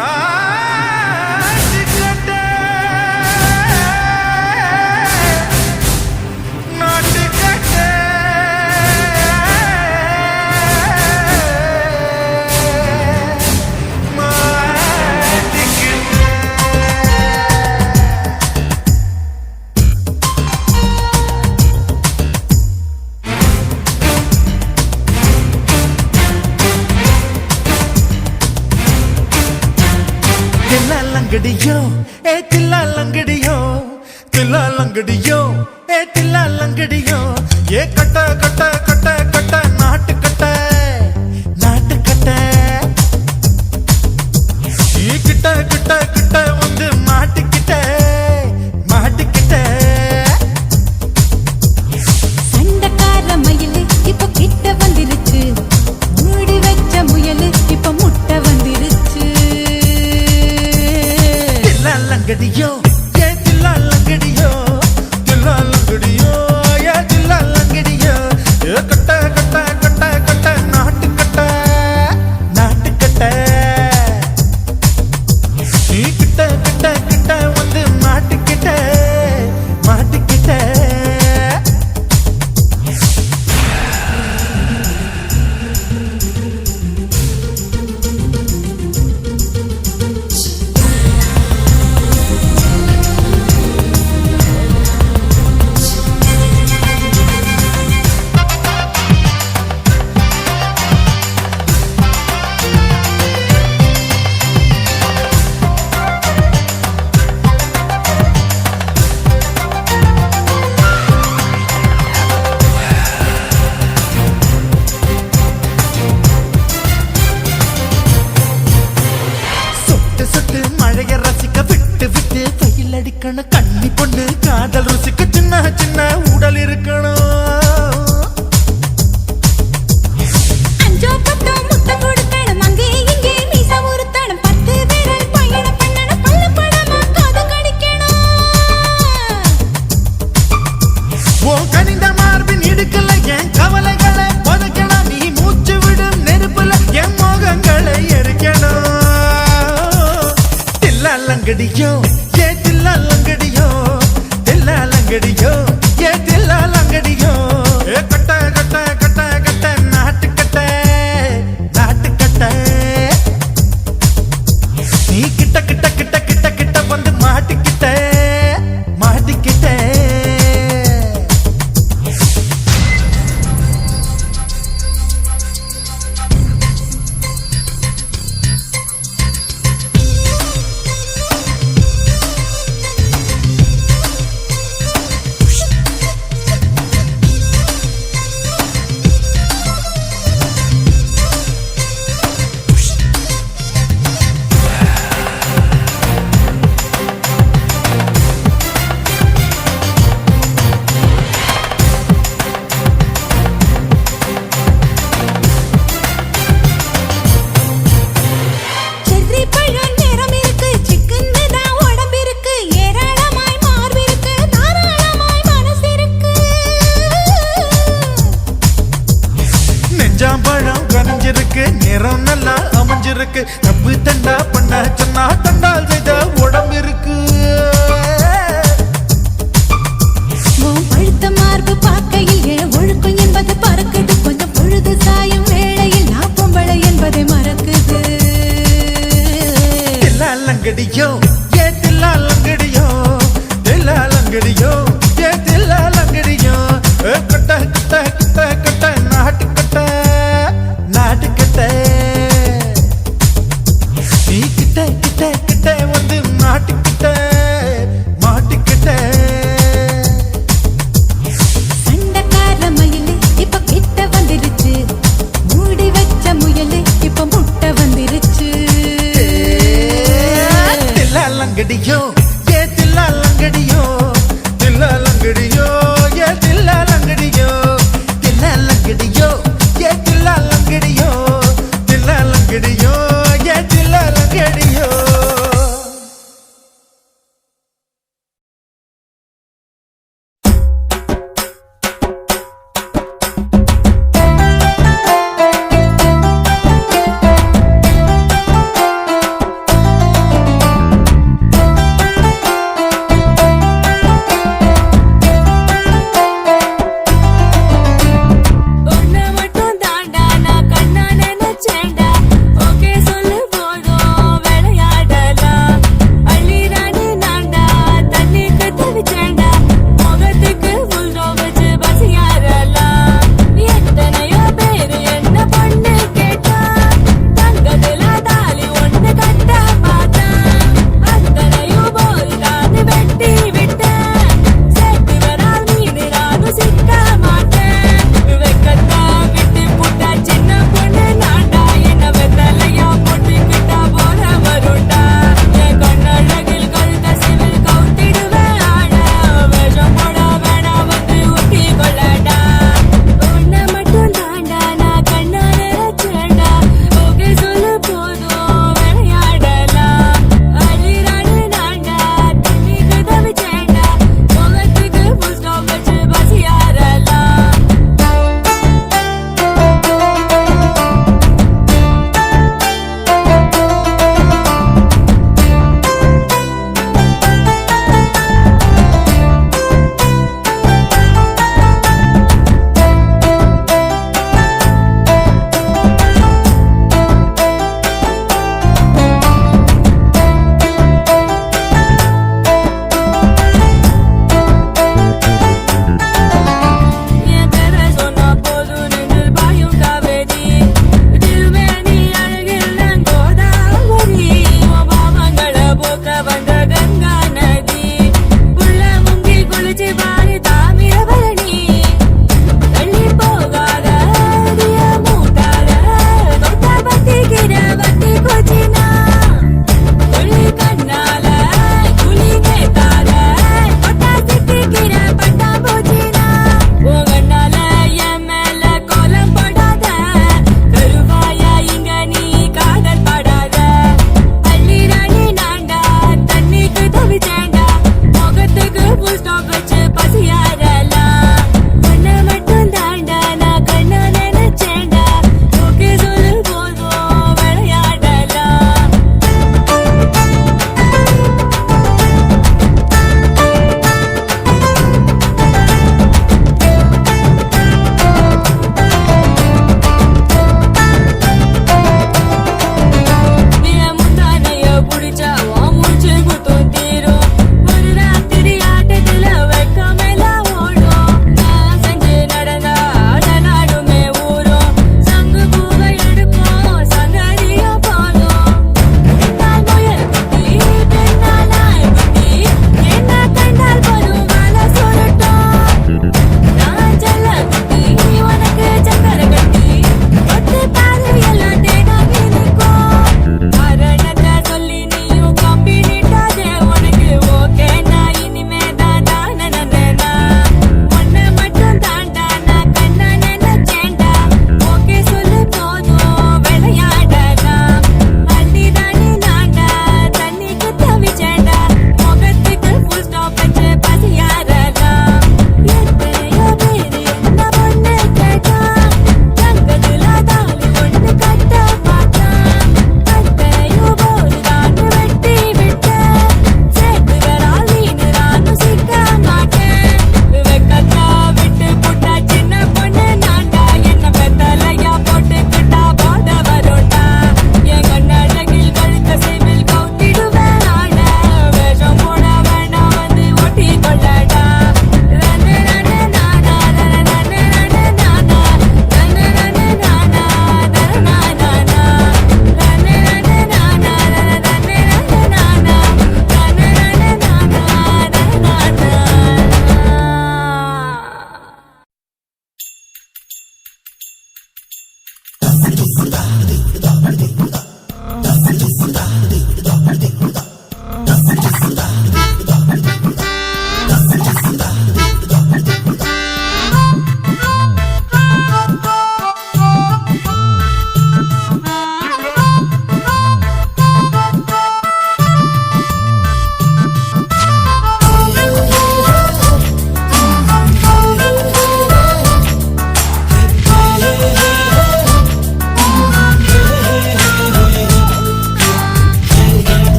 Ah! கன்னி பொண்ணு காதல் ருசிக்கு சின்ன சின்ன உடல் இருக்கணும். கனிந்த மார்பின் இடுக்கல என் கவலைகளை பதுக்கலாம் நீ மூச்சு விடும் நெருப்புல என் மோகங்களை எரிக்கணும். தில்லாலங்கடியும் செடியோ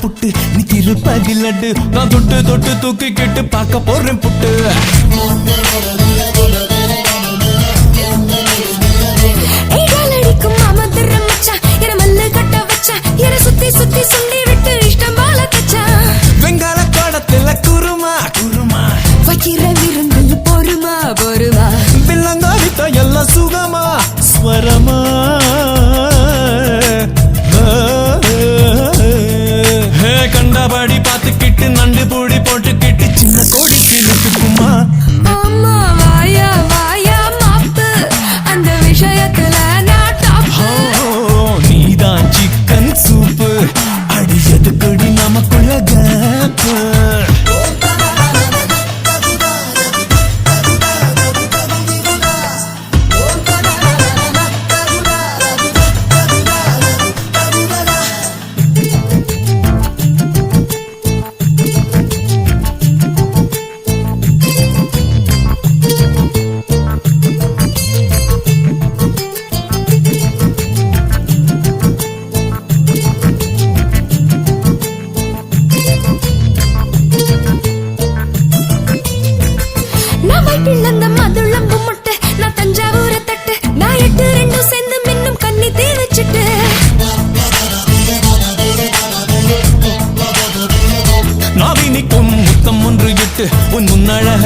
புட்டு நீ திரு பதிலட்டு நான் தொட்டு தொட்டு தூக்கிக்கிட்டு பார்க்க போறேன் புட்டு. சுத்தி சுண்டி விட்டு இஷ்டம் போல தச்சா. வெங்கால படத்துல குருமா குருமா. வைக்கிற விருந்து பொறுமா பொறுமா பில்லங்காவித்த எல்லாம் சுகமா ஸ்வரமா.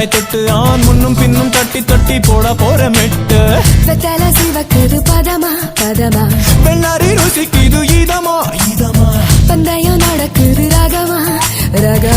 ஆய் தொட்டு ஆண் முன்னும் பின்னும் தட்டி தட்டி போட போற மெட்டு. வெத்தல சிவக்குது பதமா பதமா? வெள்ளாரி ருசிக்குது இதமா இதமா? பந்தயம் நடக்குது ரகமா ரகமா?